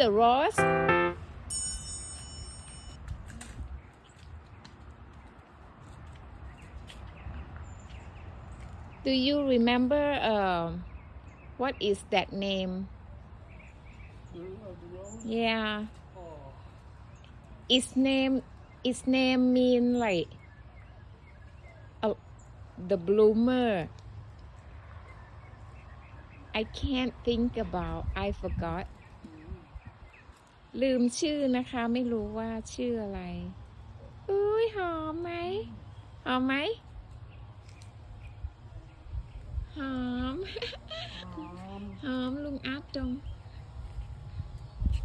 the rose Do you remember uh, what is that name? Yeah. Its name its name mean like the bloomer. I can't think about I forgot ลืมชื่อนะคะ ไม่รู้ว่าชื่ออะไรอุ้ยหอมไหมหอมไหมหอมหอมลุงอัพดง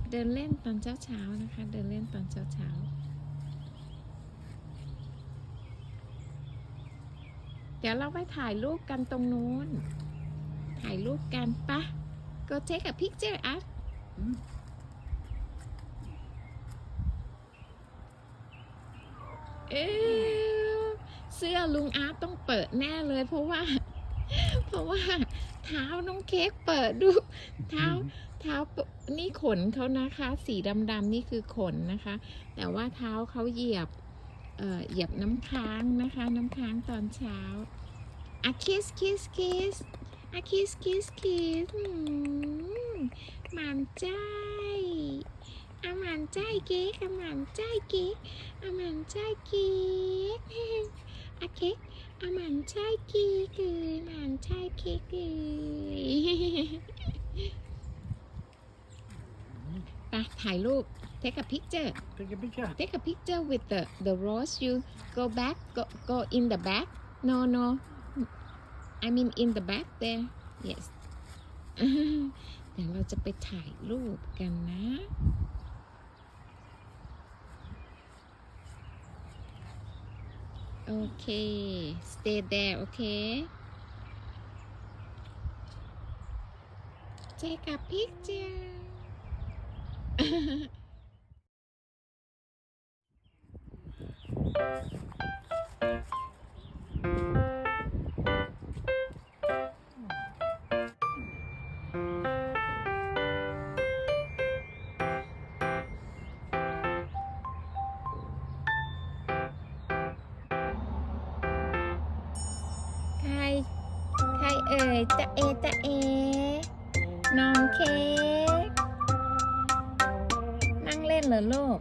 เดินเล่นตอนเช้าเช้านะคะ เดินเล่นตอนเช้าเช้าเดี๋ยวเราไปถ่ายรูปกันตรงนู้น ถ่ายรูปกันปะ go take a picture up เอ๊ะเสื้อลุงอาร์ตต้องเปิดแน่เลย เพราะว่า เพราะว่า เท้าน้องเค้กเปิดดู เท้าเท้าปนี่ขนเขานะคะ สีดำๆนี่คือขนนะคะ แต่ว่าเท้าเขาเหยียบเอ่อเหยียบน้ำค้างนะคะ น้ำค้างตอนเช้าอะคิสคิสคิสอะคิสคิสคิสมันใจ อะมันใจเก๊กอะมันใจเก๊กอะมันใจเก๊กอะเค้กอะมันใจเก๊กเอ้ยมันใจเค้กเอ้ยไปถ่ายรูป take a picture Take a picture. take a picture with the the rose you go back go go in the back no no I mean in the back there yes เดี๋ยวเราจะไปถ่ายรูปกันนะ Okay, stay there, okay? Take a picture. เอ่ยจะเอจะเอ น้องเค้กนั่งเล่นเหรอลูก